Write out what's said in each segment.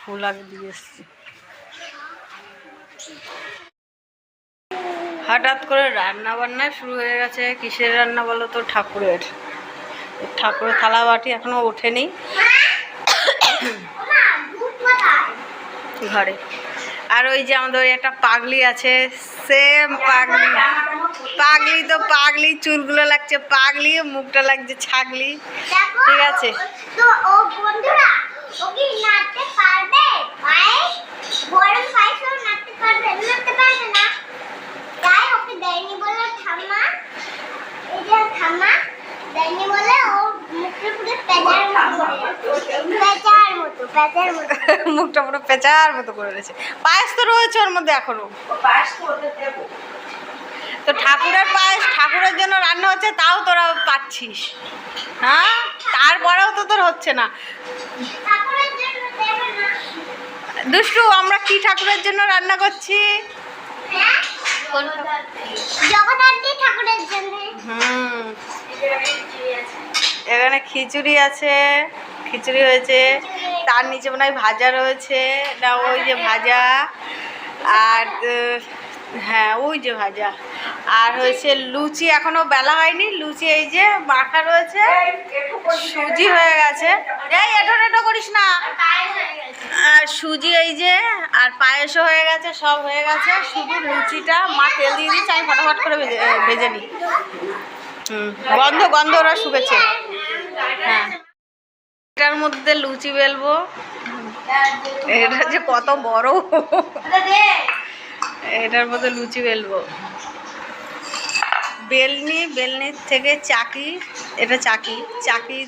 ফুল আগে দিয়ে এসছি। হঠাৎ করে রান্না বান্না শুরু হয়ে গেছে। কিসের রান্না বলো তো? ঠাকুরের। ঠাকুরের থালা বাটি এখনও ওঠেনি। ঘরে। আর ওই যে আমাদের ওই একটা পাগলি আছে সেম পাগলি। পাগলি তো পাগলি চুলগুলো লাগছে পাগলি মুখটা লাগছে ছাগলি। ঠিক আছে। তো ও বন্ধুরা ও কি নাচতে পারবে? পায়ে গরম পাইছে ও নাচতে পারবে নাচতে পারবে না। তাই ওকে দেয়নি বলে ঠাম্মা এই যে ঠাম্মা দেয়নি বলে ও মুখে পুরো পেঁচার মতো পেঁচার মতো পেঁচার মতো মুখটা পুরো পেঁচার মতো করে রয়েছে পায়েস তো রয়েছে ওর মধ্যে এখনও। তো ঠাকুরের পায়েস ঠাকুরের জন্য রান্না হচ্ছে তাও তোরা পাচ্ছিস। হ্যাঁ? তারপরেও তো তোর হচ্ছে না। ঠাকুরের জন্য দেবে না। দুষ্টু আমরা কি ঠাকুরের জন্য রান্না করছি? হ্যাঁ? এখানে খিচুড়ি আছে। খিচুড়ি হয়েছে। তার নিচে মনে হয় ভাজা রয়েছে। না, ওই যে ভাজা। আর হ্যাঁ ওই যে ভাজা। আর হয়েছে লুচি, এখনও বেলা হয়নি। লুচি এই যে মাখা রয়েছে। সুজি হয়ে গেছে। এই, এটো এটো করিস না। আর সুজি এই যে, আর পায়েসও হয়ে গেছে, সব হয়ে গেছে। শুধু লুচিটা, মা তেল দিয়ে দিচ্ছে, আমি ফটাফট করে ভেজে ভেজে নিই। হুম, গন্ধ গন্ধ, ওরা শুকেছে হ্যাঁ। এটার মধ্যে লুচি বেলবো। এটা যে কত বড়। এটার মধ্যে লুচি বেলবো। বেলনি, বেলনির থেকে চাকি, এটা চাকি চাকি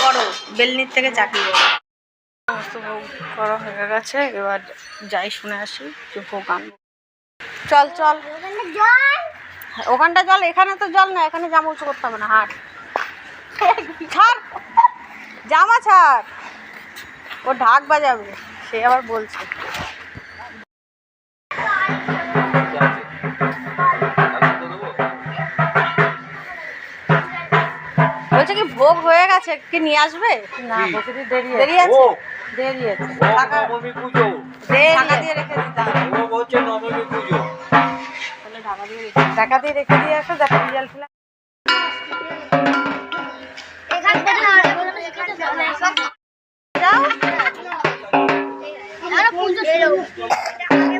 বড়, বেলনির থেকে চাকি সমস্ত করা হয়ে গেছে, এবার যাই শুনে আসি যে চল চল। ওখানটা জল, এখানে তো জল না, এখানে জামা উঁচু করতে হবে না, হাট। ছাড়। জামা ছাড়। ও ঢাক বাজাবে সে আবার বলছে। বলছে কি ভোগ হয়ে গেছে? কি নিয়ে আসবে? না দেরি দেরি আছে। দেরি আছে। টাকা নবমী পুজো। ঢাকা দিয়ে রেখে ও নবমী পুজো। টাকা দিয়ে রেখে দিয়ে আসো দেখো রিজাল্ট পুজো শুরু